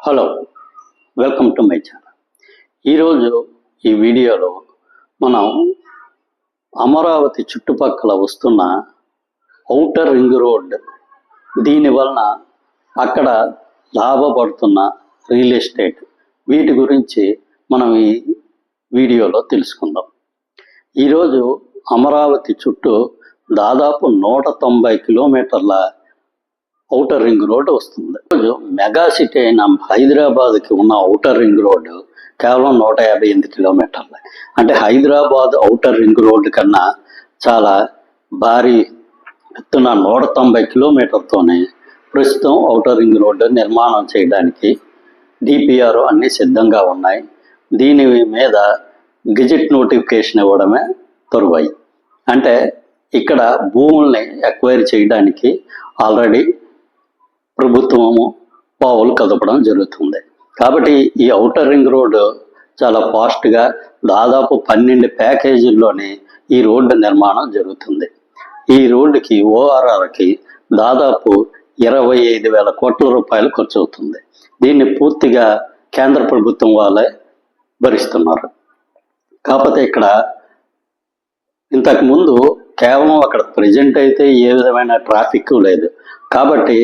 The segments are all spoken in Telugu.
Hello welcome to my channel ఈరోజు ఈ వీడియోలో మనం అమరావతి చుట్టుపక్కల వస్తున్న ఔటర్ రింగ్ రోడ్ దీని వలన అక్కడ లాభపడుతున్న రియల్ ఎస్టేట్ వీటి గురించి మనం ఈ వీడియోలో తెలుసుకుందాం. ఈరోజు అమరావతి చుట్టూ దాదాపు నూట తొంభై కిలోమీటర్ల ఔటర్ రింగ్ రోడ్ వస్తుంది. మెగా సిటీ అయిన హైదరాబాద్కి ఉన్న ఔటర్ రింగ్ రోడ్డు కేవలం నూట యాభై ఎనిమిది కిలోమీటర్లు. అంటే హైదరాబాద్ ఔటర్ రింగ్ రోడ్డు కన్నా చాలా భారీ ఎత్తున నూట తొంభై కిలోమీటర్తోనే ప్రస్తుతం ఔటర్ రింగ్ రోడ్డు నిర్మాణం చేయడానికి డిపిఆర్ అన్ని సిద్ధంగా ఉన్నాయి. దీని మీద గిజిట్ నోటిఫికేషన్ ఇవ్వడమే తరువాయి. అంటే ఇక్కడ భూముల్ని ఎక్వైర్ చేయడానికి ఆల్రెడీ ప్రభుత్వము పావులు కదపడం జరుగుతుంది. కాబట్టి ఈ ఔటర్ రింగ్ రోడ్డు చాలా ఫాస్ట్గా దాదాపు పన్నెండు ప్యాకేజీల్లోనే ఈ రోడ్డు నిర్మాణం జరుగుతుంది. ఈ రోడ్డుకి ఓఆర్ఆర్కి దాదాపు ఇరవై ఐదు వేల కోట్ల రూపాయలు ఖర్చు అవుతుంది. దీన్ని పూర్తిగా కేంద్ర ప్రభుత్వం వాళ్ళే భరిస్తున్నారు. కాకపోతే ఇక్కడ ఇంతకుముందు కేవలం అక్కడ ప్రజెంట్ అయితే ఏ విధమైన ట్రాఫిక్ లేదు. కాబట్టి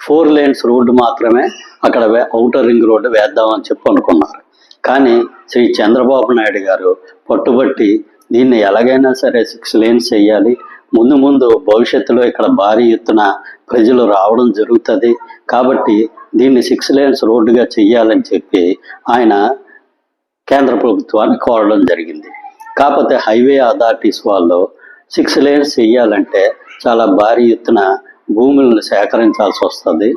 ఫోర్ లేన్స్ రోడ్డు మాత్రమే అక్కడ అవుటర్ రింగ్ రోడ్డు వేద్దామని చెప్పి అనుకున్నారు. కానీ శ్రీ చంద్రబాబు నాయుడు గారు పట్టుబట్టి దీన్ని ఎలాగైనా సరే సిక్స్ లేన్స్ చేయాలి. ముందు ముందు భవిష్యత్తులో ఇక్కడ భారీ ఎత్తున ప్రజలు రావడం జరుగుతుంది. కాబట్టి దీన్ని సిక్స్ లేన్స్ రోడ్డుగా చెయ్యాలని చెప్పి ఆయన కేంద్ర ప్రభుత్వాన్ని కోరడం జరిగింది. కాకపోతే హైవే అథారిటీస్ వాళ్ళు సిక్స్ లేన్స్ చెయ్యాలంటే చాలా భారీ ఎత్తున భూములను సేకరించాల్సి వస్తుంది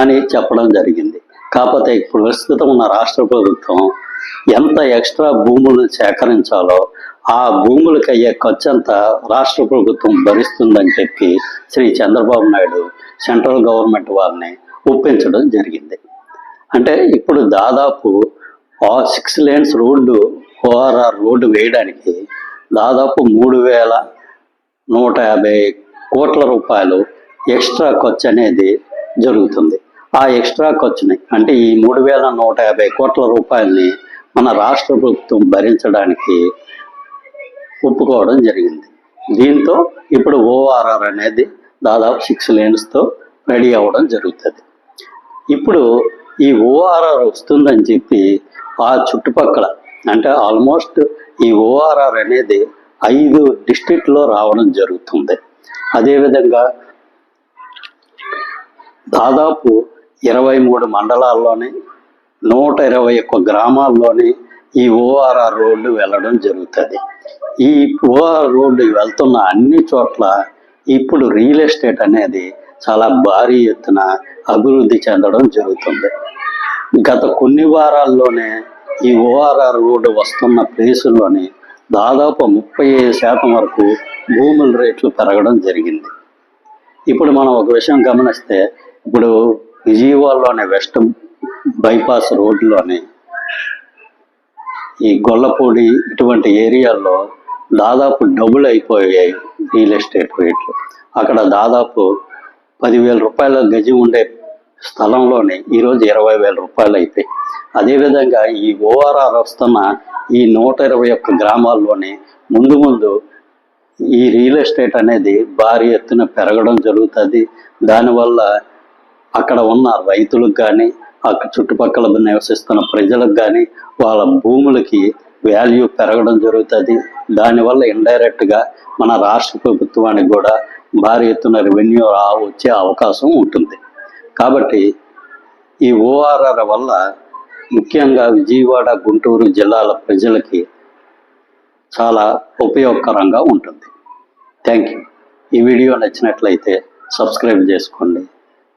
అని చెప్పడం జరిగింది. కాకపోతే ఇప్పుడు ప్రస్తుతం ఉన్న రాష్ట్ర ప్రభుత్వం ఎంత ఎక్స్ట్రా భూములను సేకరించాలో ఆ భూములకు అయ్యే ఖర్చు అంతా రాష్ట్ర ప్రభుత్వం భరిస్తుందని చెప్పి శ్రీ చంద్రబాబు నాయుడు సెంట్రల్ గవర్నమెంట్ వారిని ఒప్పించడం జరిగింది. అంటే ఇప్పుడు దాదాపు ఆ six lanes road ORR road వేయడానికి దాదాపు మూడు వేల నూట యాభై కోట్ల రూపాయలు ఎక్స్ట్రా ఖర్చు అనేది జరుగుతుంది. ఆ ఎక్స్ట్రా ఖర్చుని అంటే ఈ మూడు వేల నూట యాభై కోట్ల రూపాయలని మన రాష్ట్ర ప్రభుత్వం భరించడానికి ఒప్పుకోవడం జరిగింది. దీంతో ఇప్పుడు ఓఆర్ఆర్ అనేది దాదాపు సిక్స్ లేన్స్తో రెడీ అవ్వడం జరుగుతుంది. ఇప్పుడు ఈ ఓఆర్ఆర్ వస్తుందని చెప్పి ఆ చుట్టుపక్కల అంటే ఆల్మోస్ట్ ఈ ఓఆర్ఆర్ అనేది ఐదు డిస్టిక్లో రావడం జరుగుతుంది. అదేవిధంగా దాదాపు ఇరవై మూడు మండలాల్లోని నూట ఇరవై ఒక్క గ్రామాల్లోని ఈ ఓఆర్ఆర్ రోడ్డు వెళ్ళడం జరుగుతుంది. ఈ ఓఆర్ రోడ్డు వెళ్తున్న అన్ని చోట్ల ఇప్పుడు రియల్ ఎస్టేట్ అనేది చాలా భారీ ఎత్తున అభివృద్ధి చెందడం జరుగుతుంది. గత కొన్ని వారాల్లోనే ఈ ఓఆర్ఆర్ రోడ్డు వస్తున్న ప్లేసుల్లోని దాదాపు ముప్పై ఐదు శాతం వరకు భూముల రేట్లు పెరగడం జరిగింది. ఇప్పుడు మనం ఒక విషయం గమనిస్తే ఇప్పుడు విజయవాడలోని వెస్ట్ బైపాస్ రోడ్లోని ఈ గొల్లపూడి ఇటువంటి ఏరియాల్లో దాదాపు డబుల్ అయిపోయాయి రియల్ ఎస్టేట్ రేట్లు. అక్కడ దాదాపు పదివేల రూపాయల గజం ఉండే స్థలంలోనే ఈరోజు ఇరవై వేల రూపాయలు అయిపోయి. అదేవిధంగా ఈ ఓఆర్ఆర్ వస్తున్న ఈ నూట ఇరవై ఒక్క గ్రామాల్లోనే ముందు ముందు ఈ రియల్ ఎస్టేట్ అనేది భారీ ఎత్తున పెరగడం జరుగుతుంది. దానివల్ల అక్కడ ఉన్న రైతులకు కానీ అక్కడ చుట్టుపక్కల నివసిస్తున్న ప్రజలకు కానీ వాళ్ళ భూములకి వాల్యూ పెరగడం జరుగుతుంది. దానివల్ల ఇండైరెక్ట్గా మన రాష్ట్ర ప్రభుత్వానికి కూడా భారీ ఎత్తున రెవెన్యూ వచ్చే అవకాశం ఉంటుంది. కాబట్టి ఈ ఓఆర్ఆర్ వల్ల ముఖ్యంగా విజయవాడ గుంటూరు జిల్లాల ప్రజలకి చాలా ఉపయోగకరంగా ఉంటుంది. థ్యాంక్ యూ ఈ వీడియో నచ్చినట్లయితే సబ్స్క్రైబ్ చేసుకోండి.